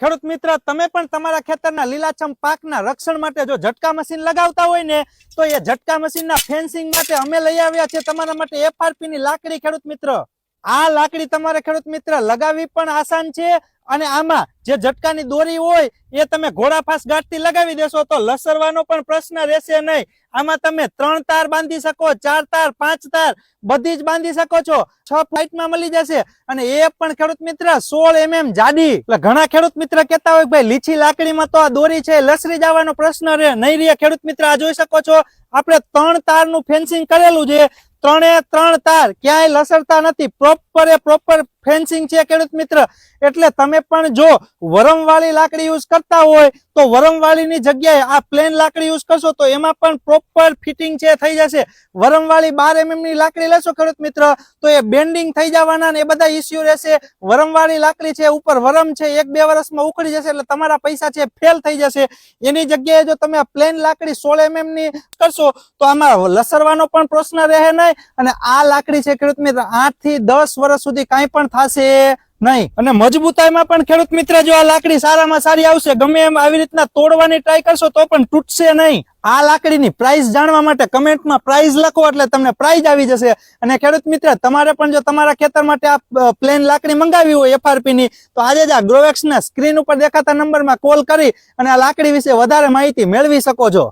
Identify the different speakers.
Speaker 1: ખેડૂત મિત્ર, તમે પણ તમારા ખેતરના લીલાછમ પાકના રક્ષણ માટે જો ઝટકા મશીન લગાવતા હોય ને, તો એ ઝટકા મશીનના ફેન્સિંગ માટે અમે લઈ આવ્યા છીએ. તમારા માટે એફઆરપી ની લાકડી, ખેડૂત મિત્ર. આ લાકડી તમારે ખેડૂત મિત્ર લગાવવી પણ આસાન છે અને આમાં જે ઝટકાની દોરી હોય એ તમે ઘોડાફાસ ગાંઠથી લગાવી દેશો તો લસરવાનો પણ પ્રશ્ન રહેશે નહીં. આમાં તમે ત્રણ તાર બાંધી શકો, ચાર તાર, પાંચ તાર, બધી જ બાંધી શકો છો. છ ફ્લાઇટમાં મળી જશે અને એ પણ ખેડૂત મિત્ર સોળ એમએમ જાડી. એટલે ઘણા ખેડૂત મિત્ર કહેતા હોય ભાઈ લીચી લાકડીમાં તો આ દોરી છે, લસરી જવાનો પ્રશ્ન રહે. નહીં રહે ખેડૂત મિત્ર આ જોઈ શકો છો. આપણે ત્રણ તારનું ફેન્સિંગ કરેલું છે. ત્રણે ત્રણ તાર. ક્યાંય લસરતા નથી. પ્રોપર એ પ્રોપર ફેન્સિંગ છે ખેડૂત મિત્ર? એટલે તમે પણ જો વરમવાળી લાકડી યુઝ કરતા હોય, તો વરમવાળીની જગ્યાએ આ પ્લેન લાકડી યુઝ કરશો, તો એમાં પણ પ્રોપર ફિટિંગ છે, થઈ જશે. વરમવાળી બાર એમએમની લાકડી લેશો ખેડૂત મિત્ર, તો એ બેન્ડિંગ થઈ જવાના ને એ બધા ઇસ્યુ રહેશે. વરમવાળી લાકડી છે, ઉપર વરમ છે, એક બે વર્ષમાં ઉખડી જશે, એટલે તમારા પૈસા છે ફેલ થઈ જશે. એની જગ્યાએ જો તમે પ્લેન લાકડી સોળ એમએમની કરશો, તો આમાં લસરવાનો પણ પ્રશ્ન રહે નહીં. અને આ લાકડી છે ખેડૂત મિત્ર આઠથી દસ વર્ષ સુધી કાંઈ પણ થશે નહીં. અને મજબૂતાઈમાં પણ ખેડૂત મિત્ર જો આ લાકડી સારામાં સારી આવશે, ગમે એમ આવી રીતના તોડવાની ટ્રાય કરશો તો પણ તૂટશે નહીં. આ લાકડીની પ્રાઇસ જાણવા માટે કમેન્ટમાં પ્રાઇસ લખો એટલે તમને પ્રાઇસ આવી જશે. અને ખેડૂત મિત્ર, તમારે પણ જો તમારા ખેતર માટે આ પ્લેન લાકડી મંગાવી હોય એફઆરપીની તો આજે જ આ ગ્રોવેક્સના સ્ક્રીન ઉપર દેખાતા નંબરમાં કોલ કરી અને આ લાકડી વિશે વધારે માહિતી મેળવી શકો છો.